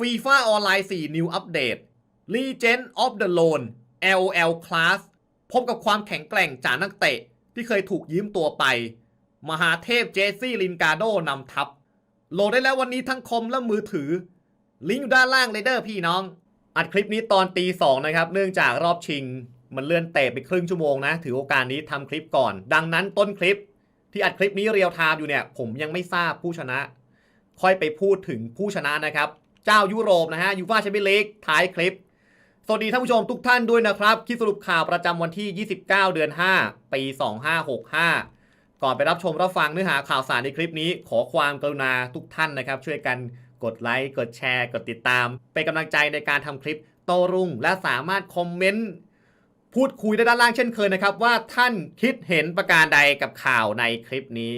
FIFA ออนไลน์ 4 New Update Legend of the Lone LL Class พบกับความแข็งแกร่งจากนักเตะ ที่เคยถูกยืมตัวไป มหาเทพเจสซี่ลินการโดนำทัพ โหลดได้แล้ววันนี้ทั้งคอมและมือถือ ลิงก์อยู่ด้านล่างเลยเด้อพี่น้อง อัดคลิปนี้ตอนตีสองนะครับ เนื่องจากรอบชิง มันเลื่อนเตะไปครึ่งชั่วโมงนะ ถือโอกาสนี้ทำคลิปก่อน ดังนั้นต้นคลิป ที่อัดคลิปนี้เรียลไทม์อยู่เนี่ย ผมยังไม่ทราบผู้ชนะ ค่อยไปพูดถึงผู้ชนะนะครับ จ้ายุโรปนะฮะยูฟ่าแชมเปี้ยนลีกท้ายคลิป สวัสดีท่านผู้ชมทุกท่านด้วยนะครับคลิปสรุปข่าวประจำวันที่ 29 เดือน 5 ปี 2565 ก่อนไปรับชมรับฟังเนื้อหาข่าวสารในคลิปนี้ ขอความกรุณาทุกท่านนะครับ ช่วยกันกดไลค์กดแชร์กดติดตาม เป็นกำลังใจในการทำคลิปโตรุ่ง และสามารถคอมเมนต์พูดคุยได้ด้านล่างเช่นเคยนะครับ ว่าท่านคิดเห็นประการใดกับข่าวในคลิปนี้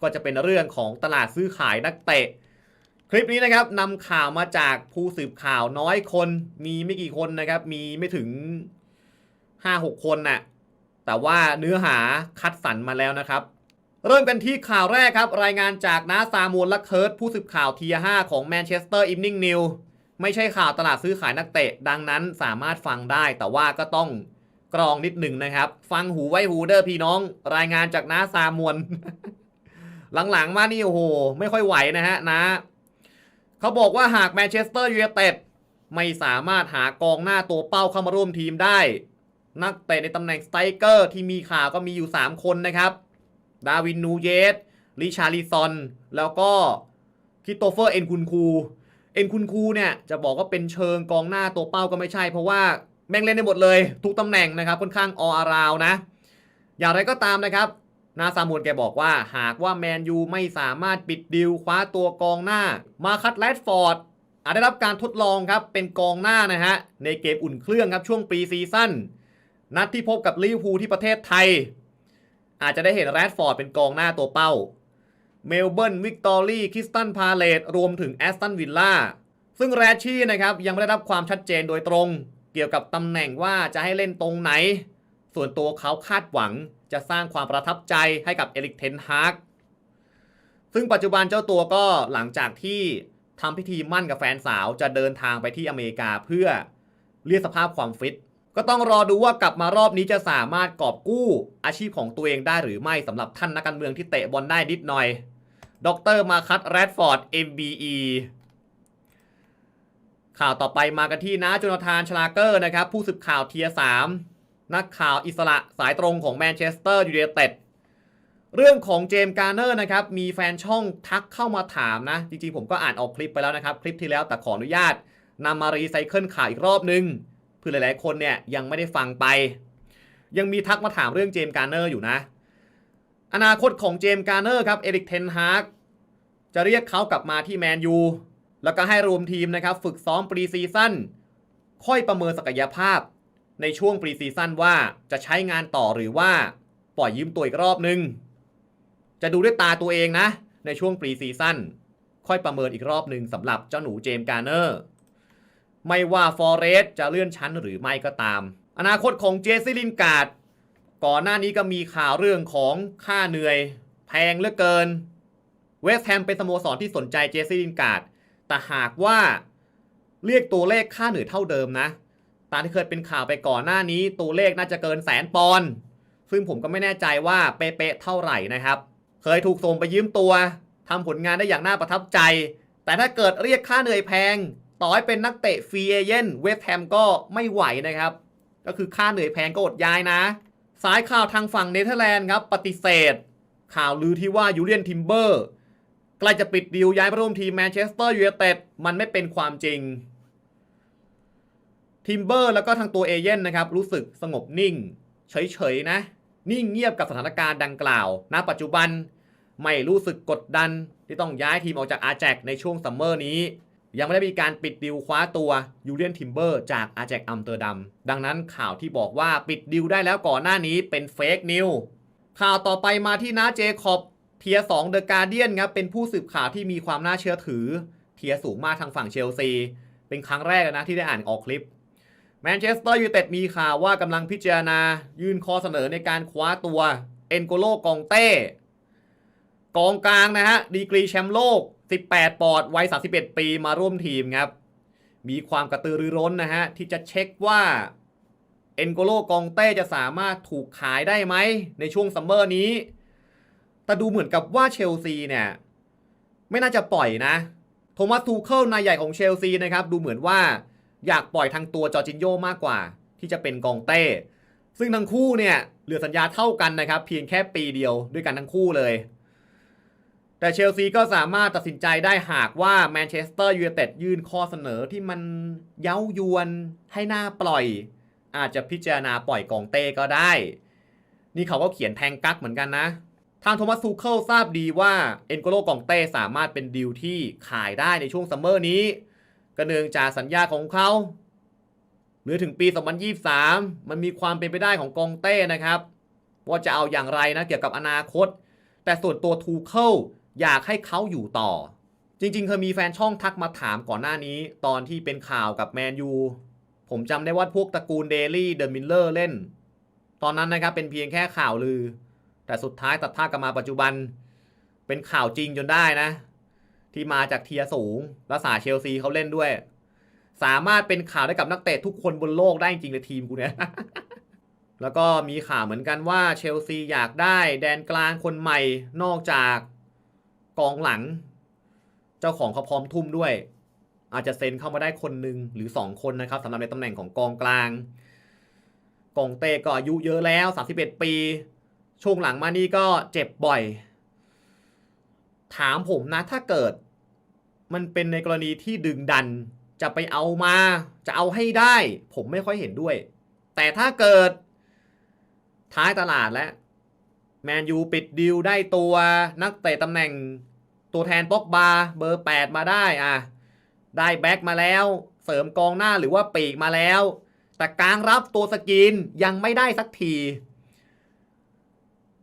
ก็จะเป็นเรื่องของตลาดซื้อขายนักเตะ คลิปนี้นะครับนำข่าวมาจากผู้สืบข่าวน้อยคน มีไม่กี่คนนะครับ มีไม่ถึง 5-6 คนน่ะแต่ว่าเนื้อหาคัดสรรมาแล้วนะครับ เริ่มกันที่ข่าวแรกครับ รายงานจากนาซามูลและเคิร์ตผู้สืบข่าวเทีย5ของแมนเชสเตอร์อิฟนิงนิวไม่ใช่ข่าวตลาดซื้อขายนักเตะ ดังนั้นสามารถฟังได้แต่ว่าก็ต้องกรองนิดหนึ่งนะครับ ฟังหูไว้หูเด้อพี่น้อง รายงานจากนาซามวลหลังๆมานี่โอ้โห ไม่ค่อยไหวนะฮะนะ เขาบอกว่าหากแมนเชสเตอร์ยูไนเต็ดไม่สามารถหากองหน้าตัวเป้าเข้ามาร่วมทีมได้ นักเตะในตำแหน่งสไตรเกอร์ที่มีข่าวก็มีอยู่ 3 คนนะครับ ดาวินนูเยสลิชาริซอน แล้วก็คิโตเฟอร์เอ็นคุนคู เอ็นคุนคูเนี่ยจะบอกว่าเป็นเชิงกองหน้าตัวเป้าก็ไม่ใช่ เพราะว่าแม่งเล่นได้หมดเลย ทุกตำแหน่งนะครับค่อนข้างออาราวนะ อย่างไรก็ตามนะครับ นาซามูลแกบอกว่าหากว่าแมนยูไม่สามารถปิดดิวคว้าตัวกองหน้า มาคัตแรดฟอร์ดอาจได้รับการทดลองครับเป็นกองหน้านะฮะ ในเกมอุ่นเครื่องครับช่วงปีซีซั่นนัดที่พบกับลิเวอร์พูลที่ประเทศไทย อาจจะได้เห็นแรดฟอร์ดเป็นกองหน้าตัวเป้า เมลเบิร์นวิกตอรี่คริสตันพาเลตรวมถึงแอสตันวิลล่าซึ่งแรชชี่นะครับยังไม่ได้รับความชัดเจนโดยตรง เกี่ยวกับตำแหน่งว่าจะให้เล่นตรงไหน ส่วนตัวเขาคาดหวัง จะสร้างความประทับใจให้กับเอริกเทนฮากซึ่งปัจจุบันเจ้าตัวก็หลังจากที่ทำพิธีมั่นกับแฟนสาวจะเดินทางไปที่อเมริกาเพื่อเรียกสภาพความฟิต ก็ต้องรอดูว่ากลับมารอบนี้จะสามารถกอบกู้อาชีพของตัวเองได้หรือไม่สำหรับท่านนักการเมืองที่เตะบอลได้นิดหน่อย ดรมาคัตแรดฟอร์ด MBE ข่าวต่อไปมากันที่นะโจนาธานชลาเกอร์นะครับ ผู้สืบข่าวเทียสาม นักข่าวอิสระสายตรงของแมนเชสเตอร์ยูไนเต็ดเรื่องของเจมส์การ์เนอร์นะครับ มีแฟนช่องทักเข้ามาถามนะ จริงๆ ผมก็อ่านออกคลิปไปแล้วนะครับ คลิปที่แล้วแต่ขออนุญาตนำมารีไซเคิลข่าวอีกรอบนึงเพื่อหลายๆ คนเนี่ยยังไม่ได้ฟังไป ยังมีทักมาถามเรื่องเจมส์การ์เนอร์อยู่นะ อนาคตของเจมส์การ์เนอร์ครับเอริกเทนฮากจะเรียกเขากลับมาที่แมนยูแล้วก็ให้รวมทีมนะครับ ฝึกซ้อมปรีซีซั่นค่อยประเมินศักยภาพ ในช่วงปรีซีซั่นว่าจะใช้งานต่อหรือว่าปล่อยยืมตัวอีกรอบนึง จะดูด้วยตาตัวเองนะ ในช่วงปรีซีซั่นค่อยประเมินอีกรอบหนึ่งสำหรับเจ้าหนูเจมส์การ์เนอร์ไม่ว่าฟอเรสต์จะเลื่อนชั้นหรือไม่ก็ตาม อนาคตของเจสซี่ลินการ์ดก่อนหน้านี้ก็มีข่าวเรื่องของค่าเหนื่อย แพงเหลือเกิน เวสต์แฮมเป็นสโมสรที่สนใจเจสซี่ลินการ์ดแต่หากว่าเรียกตัวเลขค่าเหนื่อยเท่าเดิมนะ ตามที่เคยเป็นข่าวไปก่อนหน้านี้ตัวเลขน่าจะเกินแสนปอนด์ซึ่งผมก็ไม่แน่ใจว่าเป๊ะๆเท่าไหร่นะครับ เคยถูกส่งไปยืมตัวทำผลงานได้อย่างน่าประทับใจ แต่ถ้าเกิดเรียกค่าเหนื่อยแพง ต่อให้เป็นนักเตะฟรีเอเย่นเวสต์แฮมก็ไม่ไหวนะครับ ก็คือค่าเหนื่อยแพงก็อดย้ายนะ สายข่าวทางฝั่งเนเธอร์แลนด์ครับปฏิเสธ ข่าวลือที่ว่ายูเลียนทิมเบอร์ใกล้จะปิดดีลย้ายไปร่วมทีมแมนเชสเตอร์ยูไนเต็ดมันไม่เป็นความจริง ทิมเบอร์แล้วก็ทางตัวเอเย่นนะครับรู้สึกสงบนิ่ง เฉยๆนะ นิ่งเงียบกับสถานการณ์ดังกล่าว ณ ปัจจุบันไม่รู้สึกกดดันที่ต้องย้ายทีมออกจากอาแจกในช่วงซัมเมอร์นี้ ยังไม่ได้มีการปิดดิวคว้าตัวยูเลียนทิมเบอร์จากอาแจกอัมสเตอร์ดัมดังนั้นข่าวที่บอกว่าปิดดิวได้แล้วก่อนหน้านี้เป็นเฟกนิวข่าวต่อไปมาที่น้าเจคอบเทียสองเดอะการเดียนครับเป็นผู้สืบข่าวที่มีความน่าเชื่อถือ เทียสูงมากทางฝั่งเชลซี เป็นครั้งแรกนะที่ได้อ่านออกคลิป แมนเชสเตอร์ยูไนเต็ดมีข่าวว่ากำลังพิจารณายื่นข้อเสนอในการคว้าตัวเอนโกโลกองเต้กองกลางนะฮะ ดีกรีแชมป์โลก 18 ปอดวัย 31 ปีมาร่วมทีมครับ มีความกระตือรือร้นนะฮะ ที่จะเช็คว่าเอ็นโกโลกองเต้จะสามารถถูกขายได้ไหม ในช่วงซัมเมอร์นี้ แต่ดูเหมือนกับว่าเชลซีเนี่ย ไม่น่าจะปล่อยนะ โทมัสทูเคิลนายใหญ่ของเชลซีนะครับ ดูเหมือนว่า อยากปล่อยทางตัวจอร์จินโยมากกว่า ที่จะเป็นกองเต้ ซึ่งทั้งคู่เนี่ยเหลือสัญญาเท่ากันนะครับ เพียงแค่ปีเดียวด้วยกันทั้งคู่เลย แต่เชลซีก็สามารถตัดสินใจได้หากว่าแมนเชสเตอร์ยูไนเต็ดยื่นข้อเสนอที่มันเย้ายวนให้หน้าปล่อย อาจจะพิจารณาปล่อยกองเต้ก็ได้ นี่เขาก็เขียนแทงกักเหมือนกันนะทางโทมัสทูเคิลทราบดีว่าเอ็นโกโลกองเต้สามารถเป็นดีลที่ขายได้ในช่วงซัมเมอร์นี้ ก็เนื่องจากสัญญาของเขาหลือถึงปี 2023 มันมีความเป็นไปได้ของกองเต้นะครับ ว่าจะเอาอย่างไรนะเกี่ยวกับอนาคต แต่ส่วนตัวทูเคิลอยากให้เขาอยู่ต่อ จริงๆ เคยมีแฟนช่องทักมาถามก่อนหน้านี้ ตอนที่เป็นข่าวกับแมนยูผมจำได้ว่าพวกตระกูลเดลี่เดอะมิลเลอร์เล่น ตอนนั้นนะครับเป็นเพียงแค่ข่าวลือ แต่สุดท้ายตัดท่ากันมาปัจจุบัน เป็นข่าวจริงจนได้นะ ที่มาจากเทียสูงและสาเชลซีเขาเล่นด้วย สามารถเป็นข่าวได้กับนักเตะทุกคนบนโลกได้จริงในทีมกูเนี่ยแล้วก็มีข่าวเหมือนกันว่าเชลซีอยากได้แดนกลางคนใหม่นอกจากกองหลัง เจ้าของเขาพร้อมทุ่มด้วย อาจจะเซ็นเข้ามาได้คนหนึ่งหรือ 2 คนนะครับสำหรับในตำแหน่งของกองกลาง กองเต้ก็อายุเยอะแล้ว 31 ปี ช่วงหลังมานี่ก็เจ็บบ่อย ถามผมนะถ้าเกิด มันเป็นในกรณีที่ดึงดันจะไปเอามา จะเอาให้ได้ ผมไม่ค่อยเห็นด้วย แต่ถ้าเกิด ท้ายตลาดแล้วแมนยูปิดดีลได้ตัวนักเตะตำแหน่งตัวแทนป็อกบาเบอร์ 8 มาได้อะได้แบ็กมาแล้ว เสริมกองหน้าหรือว่าปีกมาแล้ว แต่กลางรับตัวสกินยังไม่ได้สักที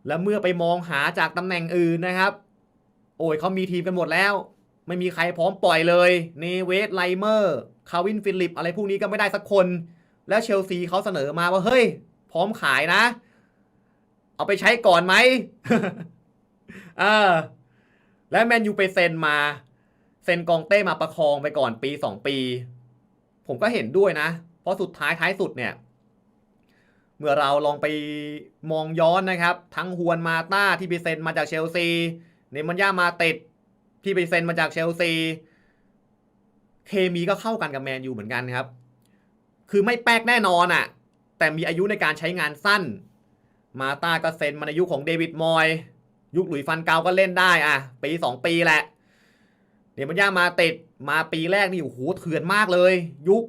และเมื่อไปมองหาจากตำแหน่งอื่นนะครับ โอ้ยเขามีทีมกันหมดแล้ว ไม่มีใครพร้อมปล่อยเลยเนเวสไลเมอร์คาวินฟิลิป อะไรพวกนี้ก็ไม่ได้สักคน แล้วเชลซีเขาเสนอมาว่าเฮ้ย พร้อมขายนะ เอาไปใช้ก่อนไหมเออและแมนยูไปเซ็นมา เซ็นกองเต้มาประคองไปก่อนปี2ปี ผมก็เห็นด้วยนะ เพราะสุดท้ายท้ายสุดเนี่ย เมื่อเราลองไปมองย้อนนะครับ ทั้งฮวนมาต้าที่ไปเซ็นมาจากเชลซี เนมันย่ามาติดที่ไปเซ็นมาจากเชลซี เคมีก็เข้ากันกับแมนยูเหมือนกันครับ คือไม่แป๊กแน่นอนอะ่ะ แต่มีอายุในการใช้งานสั้น มาตาก็เซ็นมาในยุคของเดวิดมอย ยุคหลุยฟันเกาก็เล่นได้อะ ปีสองปีแหละเดี๋ยวมันย่ามาติดมาปีแรกนี่โอ้โหเถื่อนมากเลย ยุค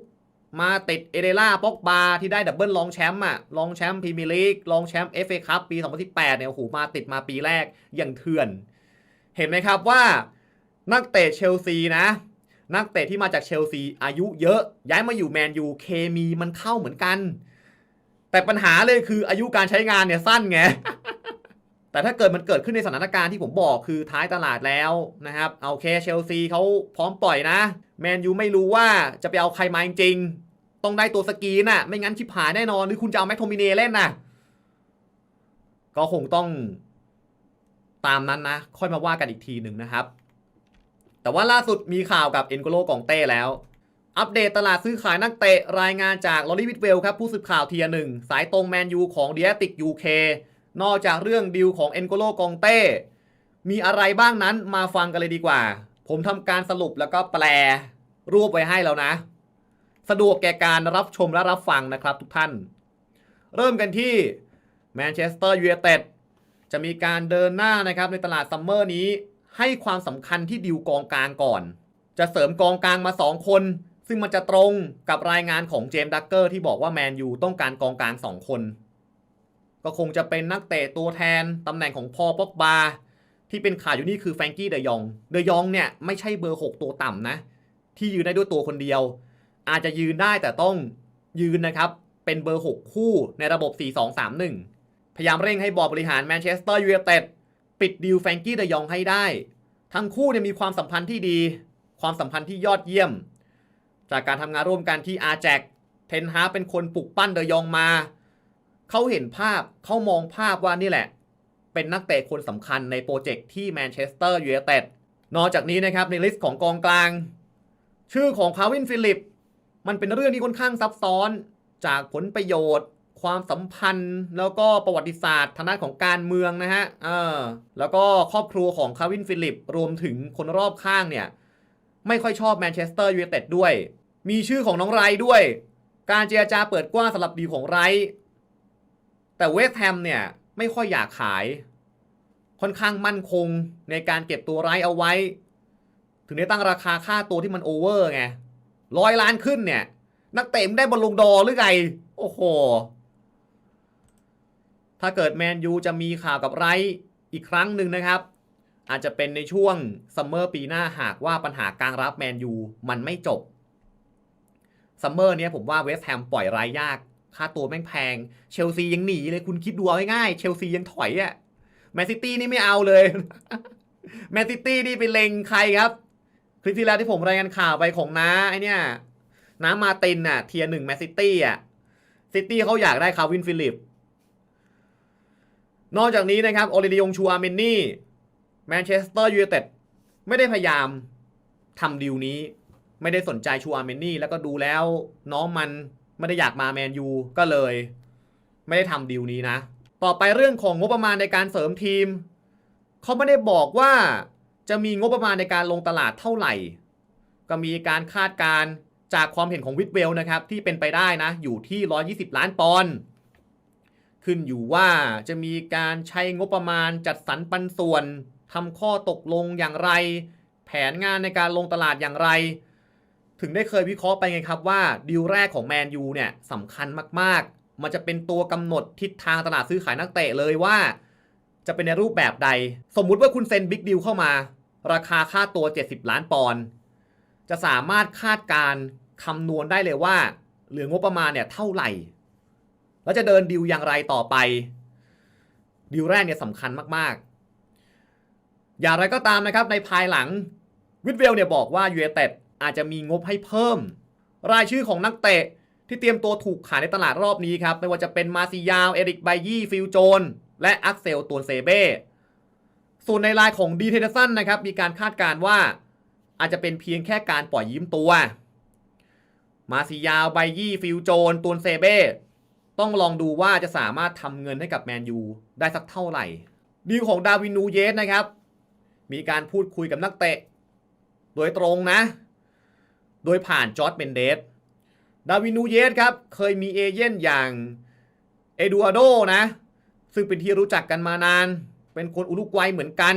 มาติดเอเดล่าป็อกบาที่ได้ดับเบิลรองแชมป์อะรองแชมป์พรีเมียร์ลีกรองแชมป์เอฟเอคัพปี 2018เนี่ยโอ้โหมาติดมาปีแรกอย่างเถื่อน เห็นไหมครับว่านักเตะเชลซีนะ นักเตะที่มาจากเชลซีอายุเยอะย้ายมาอยู่แมนยูเคมีมันเข้าเหมือนกัน แต่ปัญหาเลยคืออายุการใช้งานเนี่ยสั้นไงแต่ถ้าเกิดมันเกิดขึ้นในสถานการณ์ที่ผมบอกคือท้ายตลาดแล้วนะครับเอาเคเชลซีเขาพร้อมปล่อยนะ แมนยูไม่รู้ว่าจะไปเอาใครมาจริงๆต้องได้ตัวสกีน่ะ ไม่งั้นชิบหายแน่นอนหรือคุณจะเอาแม็กโทมิเน่เล่นน่ะ ก็คงต้อง ตามนั้นนะ ค่อยมาว่ากันอีกทีหนึ่งนะครับ แต่ว่าล่าสุดมีข่าวกับเอ็นโกโลกองเต้แล้ว อัปเดตตลาดซื้อขายนักเตะรายงานจากลอรีวิทเวลครับผู้สื่อข่าวเทียหนึ่งสายตรงแมนยูของเดียติกยูเคนอกจากเรื่องดิวของเอ็นโกโลกองเต้มีอะไรบ้างนั้นมาฟังกันเลยดีกว่า ผมทำการสรุปแล้วก็แปลรวบไว้ให้แล้วนะ สะดวกแก่การรับชมและรับฟังนะครับทุกท่าน เริ่มกันที่แมนเชสเตอร์ยูไนเต็ด จะมีการเดินหน้านะครับในตลาดซัมเมอร์นี้ ให้ความสำคัญที่ดิวกองกลางก่อน จะเสริมกองกลางมา 2 คน ซึ่งมันจะตรงกับรายงานของเจมส์ดักเกอร์ที่บอกว่าแมนยูต้องการกองกลาง 2 คน ก็คงจะเป็นนักเตะตัวแทนตำแหน่งของพอป็อกบาที่เป็นข่าวอยู่นี่คือแฟรงกี้เดยอง เดยองเนี่ยไม่ใช่เบอร์ 6 ตัวต่ำนะ ที่ยืนได้ด้วยตัวคนเดียว อาจจะยืนได้แต่ต้องยืนนะครับ เป็นเบอร์ 6 คู่ในระบบ 4-2-3-1 พยายามเร่งให้บอร์ดบริหารแมนเชสเตอร์ยูไนเต็ดปิดดีลแฟรงกี้เดยองให้ได้ ทั้งคู่เนี่ยมีความสัมพันธ์ที่ดี ความสัมพันธ์ที่ยอดเยี่ยม จากการทำงานร่วมกันที่อาแจกเทนฮาเป็นคนปลุกปั้นเดยองมา เขาเห็นภาพเขามองภาพว่านี่แหละ เป็นนักเตะคนสำคัญในโปรเจกต์ที่แมนเชสเตอร์ยูไนเต็ดนอกจากนี้นะครับในลิสต์ของกองกลาง ชื่อของคาวินฟิลิป มันเป็นเรื่องที่ค่อนข้างซับซ้อนจากผลประโยชน์ ความสัมพันธ์ แล้วก็ประวัติศาสตร์ทางด้านของการเมืองนะฮะเออแล้วก็ครอบครัวของคาวินฟิลิป รวมถึงคนรอบข้างเนี่ย ไม่ค่อยชอบแมนเชสเตอร์ยูไนเต็ดด้วย มีชื่อของน้องไรด้วย การเจรจาเปิดกว้างสำหรับดีของไร แต่เวสต์แฮมเนี่ย ไม่ค่อยอยากขาย ค่อนข้างมั่นคงในการเก็บตัวไรเอาไว้ ถึงได้ตั้งราคาค่าตัวที่มันโอเวอร์ไงร้อยล้านขึ้นเนี่ย นักเตะมได้บอลลูนดอหรือไง โอ้โห ถ้าเกิดแมนยูจะมีข่าวกับไรอีกครั้งหนึ่งนะครับ อาจจะเป็นในช่วงซัมเมอร์ปีหน้าหากว่าปัญหากางรับแมนยูมันไม่จบซัมเมอร์เนี้ยผมว่าเวสต์แฮมปล่อยรายยาก ค่าตัวแม่งแพง เชลซียังหนีเลยคุณคิดดูเอาง่ายๆเชลซียังถอยอะแมนซิตี้นี่ไม่เอาเลยแมนซิตี้นี่ไปเล็งใครครับ คลิปที่แล้วที่ผมรายงานข่าวไปของน้าไอเนี่ยน้ามาตินน่ะเทียร์หนึ่งแมนซิตี้อะซิตี้เขาอยากได้คาร์วินฟิลิป นอกจากนี้นะครับโอลิเดียงชูอาร์เมนนี่แมนเชสเตอร์ยูไนเต็ดไม่ได้พยายามทำดีลนี้ ไม่ได้สนใจชูอาร์เมนนี่แล้วก็ดูแล้วน้องมันไม่ได้อยากมาแมนยูก็เลย ไม่ได้ทำดีลนี้นะ ต่อไปเรื่องของงบประมาณในการเสริมทีมเขาไม่ได้บอกว่าจะมีงบประมาณในการลงตลาดเท่าไหร่ ก็มีการคาดการจากความเห็นของวิดเวลนะครับที่เป็นไปได้นะ อยู่ที่ 120 ล้านปอนด์ ขึ้นอยู่ว่าจะมีการใช้งบประมาณจัดสรรปันส่วนทำข้อตกลงอย่างไร แผนงานในการลงตลาดอย่างไร ถึงได้เคยวิเคราะห์ไปไงครับว่าดีลแรกของแมนยูเนี่ยสำคัญมากๆ มันจะเป็นตัวกำหนดทิศทางตลาดซื้อขายนักเตะเลยว่า จะเป็นในรูปแบบใด สมมุติว่าคุณเซ็นบิ๊กดีลเข้ามา ราคาค่าตัว 70 ล้านปอนด์จะสามารถคาดการคำนวณได้เลยว่า เหลืองบประมาณเนี่ยเท่าไหร่ แล้วจะเดินดีลอย่างไรต่อไปดีลแรกเนี่ยสำคัญมากๆ อย่างไรก็ตามนะครับในภายหลังวิดเวลเนี่ยบอกว่ายูเอเต็ดอาจจะมีงบให้เพิ่ม รายชื่อของนักเตะที่เตรียมตัวถูกขายในตลาดรอบนี้ครับ ไม่ว่าจะเป็นมาซิยาว เอริกไบยี่ ฟิลโจน และอักเซลตวนเซเบ้ส่วนในรายของดีเทนสันนะครับ มีการคาดการณ์ว่า อาจจะเป็นเพียงแค่การปล่อยยิ้มตัว มาซิยาว ไบยี่ ฟิลโจนตวนเซเบ้ ต้องลองดูว่าจะสามารถทำเงินให้กับแมนยูได้สักเท่าไหร่ ดีของดาวินูเยสนะครับ มีการพูดคุยกับนักเตะ โดยตรงนะ โดยผ่านจอร์ดเบนเดสดาวินนูเยสครับ เคยมีเอเย่นอย่างเอดูอาโดนะ ซึ่งเป็นที่รู้จักกันมานาน เป็นคนอุรุกวัยเหมือนกัน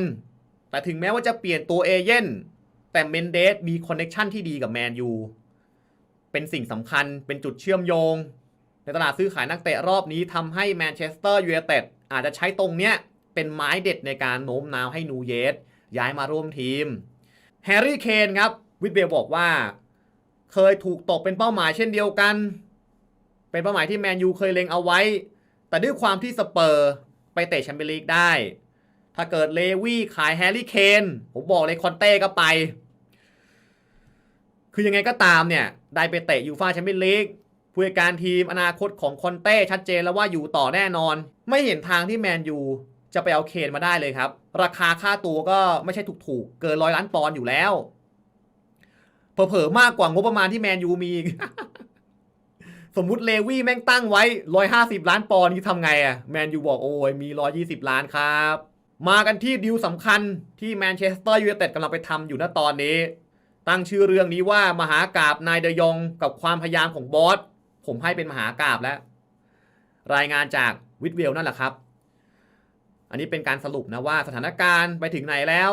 แต่ถึงแม้ว่าจะเปลี่ยนตัวเอเย่นแต่เมนเดสมีคอนเน็ชันที่ดีกับแมนยูเป็นสิ่งสำคัญเป็นจุดเชื่อมโยง ในตลาดซื้อขายนักเตะรอบนี้ทำให้แมนเชสเตอร์ยูไนเต็ดอาจจะใช้ตรงเนี้ยเป็นไม้เด็ดในการโน้มน้าวให้นูเยสย้ายมาร่วมทีมแฮร์รี่เคนครับวิดเบลบอกว่า เคยถูกตกเป็นเป้าหมายเช่นเดียวกัน เป็นเป้าหมายที่แมนยูเคยเล็งเอาไว้ แต่ด้วยความที่สเปอร์ไปเตะแชมเปี้ยนลีกได้ ถ้าเกิดเลวี่ขายแฮร์รี่เคนผมบอกเลยคอนเต้ก็ไป คือยังไงก็ตามเนี่ย ได้ไปเตะยูฟาแชมเปี้ยนลีก ผู้จัดการทีมอนาคตของคอนเต้ชัดเจนแล้วว่าอยู่ต่อแน่นอน ไม่เห็นทางที่แมนยูจะไปเอาเคนมาได้เลยครับ ราคาค่าตัวก็ไม่ใช่ถูกๆ เกินร้อยล้านปอนด์อยู่แล้ว เผลอๆ มากกว่างบประมาณที่แมนยูมี สมมุติเลวี่แม่งตั้งไว้ร้อยห้าสิบล้านปอนด์นี่ทำไงอะแมนยูบอกโอ้ยมีร้อยี่สิบล้านครับ มากันที่ดิวสำคัญที่แมนเชสเตอร์ยูไนเต็ดกำลังไปทำอยู่ณตอนนี้ ตั้งชื่อเรื่องนี้ว่ามหากาบนายเดยองกับความพยายามของบอส ผมให้เป็นมหากราบแล้ว รายงานจากวิดเวลนั่นแหละครับ อันนี้เป็นการสรุปนะว่าสถานการณ์ไปถึงไหนแล้ว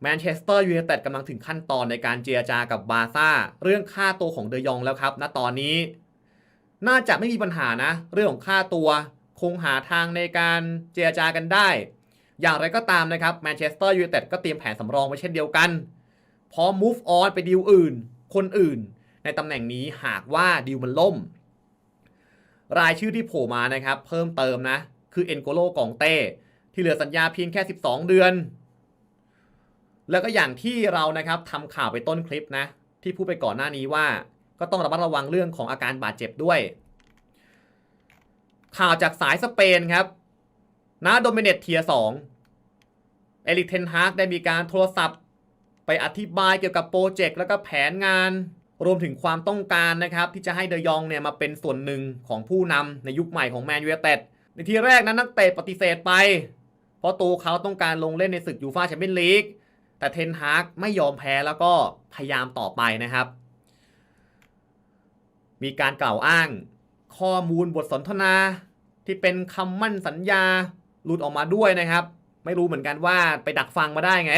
แมนเชสเตอร์ยูไนเต็ดกำลังถึงขั้นตอนในการเจรจากับบาร์ซ่า เรื่องค่าตัวของเดยองแล้วครับ ณตอนนี้ น่าจะไม่มีปัญหานะ เรื่องของค่าตัวคงหาทางในการเจรจากันได้ อย่างไรก็ตามนะครับแมนเชสเตอร์ยูไนเต็ดก็เตรียมแผนสำรองไว้เช่นเดียวกัน พร้อม move on ไปดีลอื่น คนอื่น ในตำแหน่งนี้หากว่าดีลมันล่ม รายชื่อที่โผล่มานะครับ เพิ่มเติมนะ คือเอ็นโกโลกองเต้ ที่เหลือสัญญาเพียงแค่ 12 เดือน แล้วก็อย่างที่เรานะครับทำข่าวไปต้นคลิปนะ ที่พูดไปก่อนหน้านี้ว่า ก็ต้องระมัดระวังเรื่องของอาการบาดเจ็บด้วย ข่าวจากสายสเปนครับนาโดเมเนตเทียสองเอลิกเทนฮากได้มีการโทรศัพท์ไปอธิบายเกี่ยวกับโปรเจกต์แล้วก็แผนงาน รวมถึงความต้องการนะครับที่จะให้เดยองเนี่ยมาเป็นส่วนหนึ่งของผู้นำในยุคใหม่ของแมนยู i เต็ดในทีแรกนั้นนักเตะปฏิเสธไป เพราะตัวเขาต้องการลงเล่นในศึกยูฟ่าแชมเปี้ยนลีกแต่เทนฮากไม่ยอมแพ้แล้วก็พยายามต่อไปนะครับ มีการกล่าวอ้างข้อมูลบทสนทนา ที่เป็นคำมั่นสัญญาหลุดออกมาด้วยนะครับ ไม่รู้เหมือนกันว่าไปดักฟังมาได้ไง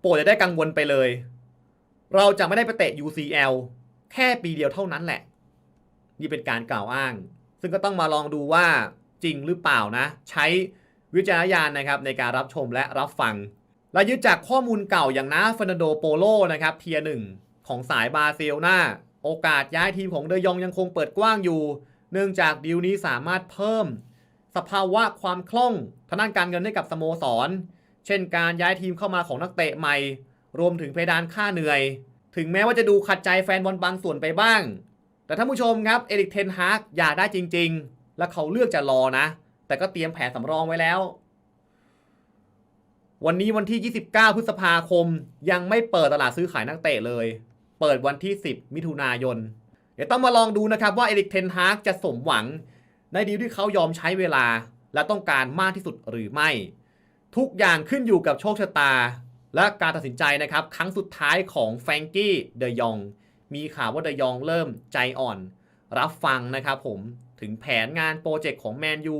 โปรดจะได้กังวลไปเลย เราจะไม่ได้ไปเตะ UCL แค่ปีเดียวเท่านั้นแหละ นี่เป็นการกล่าวอ้าง ซึ่งก็ต้องมาลองดูว่าจริงหรือเปล่านะ ใช้วิจารณญาณนะครับในการรับชมและรับฟัง และยึดจากข้อมูลเก่าอย่างนาฟ e นโดโปโลนะครับเทียหนึ่งของสายบาร์เซโลนาโอกาสย้ายทีมของเดยองยังคงเปิดกว้างอยู่ เนื่องจากดีลนี้สามารถเพิ่ม สภาวะความคล่องทางด้านการเงินให้กับสโมสร เช่นการย้ายทีมเข้ามาของนักเตะใหม่ รวมถึงเพดานค่าเหนื่อย ถึงแม้ว่าจะดูขัดใจแฟนบอลบางส่วนไปบ้าง แต่ท่านผู้ชมครับเอริกเทนฮากอยากได้จริง ๆ และเขาเลือกจะรอนะ แต่ก็เตรียมแผนสำรองไว้แล้ว วันนี้วันที่ 29 พฤษภาคม ยังไม่เปิดตลาดซื้อขายนักเตะเลย เปิดวันที่ 10 มิถุนายน เดี๋ยวต้องมาลองดูนะครับว่าเอริกเทนฮากจะสมหวังในดีลที่เขายอมใช้เวลาและต้องการมากที่สุดหรือไม่ ทุกอย่างขึ้นอยู่กับโชคชะตา และการตัดสินใจนะครับ ครั้งสุดท้ายของแฟรงกี้เดยอง มีข่าวว่าเดยองเริ่มใจอ่อน รับฟังนะครับผมถึงแผนงานโปรเจกต์ของแมนยู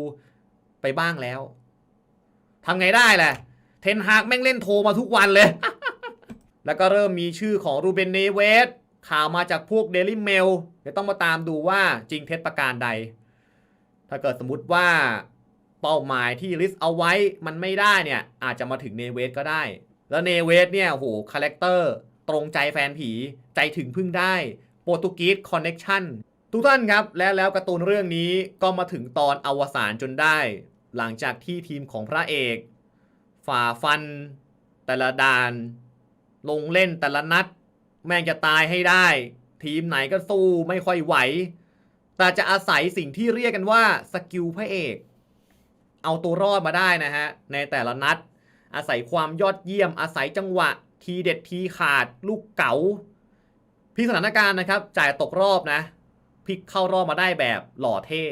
ไปบ้างแล้วทำไงได้แหละเทนฮากแม่งเล่นโทรมาทุกวันเลย แล้วก็เริ่มมีชื่อของรูเบนเนเวสข่าวมาจากพวกเดลิเมลเดี๋ยวต้องมาตามดูว่าจริงเท็จประการใด ถ้าเกิดสมมติว่า เป้าหมายที่ลิสต์เอาไว้มันไม่ได้เนี่ยอาจจะมาถึงเนเวสก็ได้ แล้วเนเวสเนี่ยโหคาแรคเตอร์ตรงใจแฟนผีใจถึงพึ่งได้โปรตุกีสคอนเน็กชันทุกท่านครับ และแล้วการ์ตูนเรื่องนี้ก็มาถึงตอนอวสานจนได้ หลังจากที่ทีมของพระเอก ฝ่าฟัน แต่ละด่าน ลงเล่นแต่ละนัด แม่งจะตายให้ได้ ทีมไหนก็สู้ไม่ค่อยไหว แต่จะอาศัยสิ่งที่เรียกกันว่าสกิลพระเอก เอาตัวรอดมาได้นะฮะ ในแต่ละนัด อาศัยความยอดเยี่ยม อาศัยจังหวะ ทีเด็ดทีขาด ลูกเก๋าพลิกสถานการณ์นะครับ จ่ายตกรอบนะพลิกเข้ารอบมาได้แบบหล่อเท่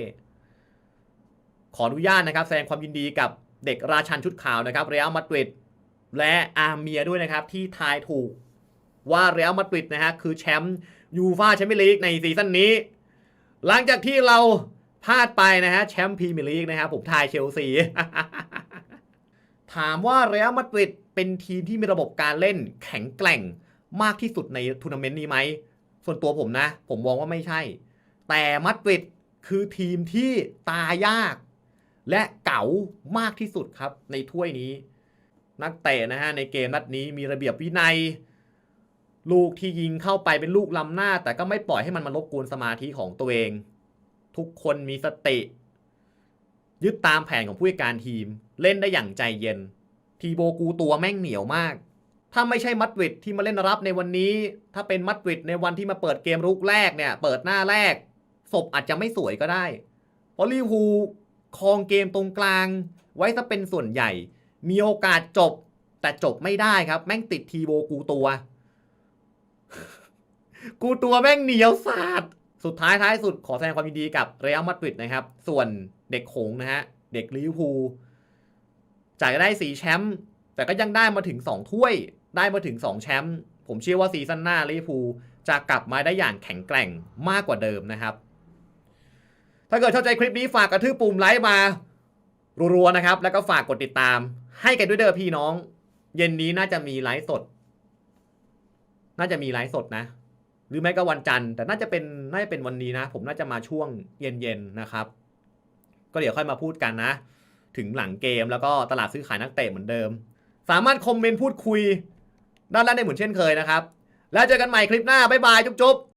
ขออนุญาตนะครับ แสดงความยินดีกับเด็กราชันชุดขาวนะครับ เรอัลมาดริดและอาร์เมียด้วยนะครับ ที่ทายถูกว่าเรอัลมาดริดนะฮะคือแชมป์ยูฟาแชมเปี้ยนลีกในซีซั่นนี้ หลังจากที่เรา พลาดไปนะฮะแชมป์พรีเมียร์ลีกนะครับผมทายเชลซี ถามว่าเรอัลมาดริดเป็นทีมที่มีระบบการเล่นแข็งแกร่งมากที่สุดในทัวร์นาเมนต์นี้ไหม ส่วนตัวผมนะ ผมมองว่าไม่ใช่ แต่มาดริดคือทีมที่ตายาก และเก๋ามากที่สุดครับในถ้วยนี้ นักเตะนะฮะในเกมนัดนี้มีระเบียบวินัย ลูกที่ยิงเข้าไปเป็นลูกล้ำหน้า แต่ก็ไม่ปล่อยให้มันมารบกวนสมาธิของตัวเอง ทุกคนมีสติ ยึดตามแผนของผู้จัดการทีม เล่นได้อย่างใจเย็น ทีโบกูตัวแม่งเหนียวมาก ถ้าไม่ใช่มัดวิดที่มาเล่นรับในวันนี้ ถ้าเป็นมัดวิดในวันที่มาเปิดเกมรุกแรกเนี่ย เปิดหน้าแรก ศพอาจจะไม่สวยก็ได้ เพราะลิวูคองเกมตรงกลาง ไว้ซะเป็นส่วนใหญ่ มีโอกาสจบ แต่จบไม่ได้ครับ แม่งติดทีโบกูตัว กูตัวแม่งเหนียวสาด สุดท้ายท้ายสุดขอแสดงความยินดีกับเรอัลมาดริดนะครับ ส่วนเด็กหงนะฮะ เด็กลิเวอร์พูลจากได้สีแชมป์แต่ก็ยังได้มาถึง 2 ถ้วย ได้มาถึง 2 แชมป์ผมเชื่อว่าซีซั่นหน้าลิเวอร์พูลจะกลับมาได้อย่างแข็งแกร่งมากกว่าเดิมนะครับ ถ้าเกิดชอบใจคลิปนี้ฝากกระทืบปุ่มไลค์มารัวๆนะครับ แล้วก็ฝากกดติดตาม ให้กันด้วยเด้อพี่น้อง เย็นนี้น่าจะมีไลฟ์สด น่าจะมีไลฟ์สดนะ หรือไม่ก็วันจันทร์แต่น่าจะเป็นน่าจะเป็นวันนี้นะ ผมน่าจะมาช่วงเย็นๆนะครับ ก็เดี๋ยวค่อยมาพูดกันนะ ถึงหลังเกมแล้วก็ตลาดซื้อขายนักเตะเหมือนเดิม สามารถคอมเมนต์พูดคุย ด้านล่างได้เหมือนเช่นเคยนะครับ แล้วเจอกันใหม่คลิปหน้าบ๊ายบายจุ๊บ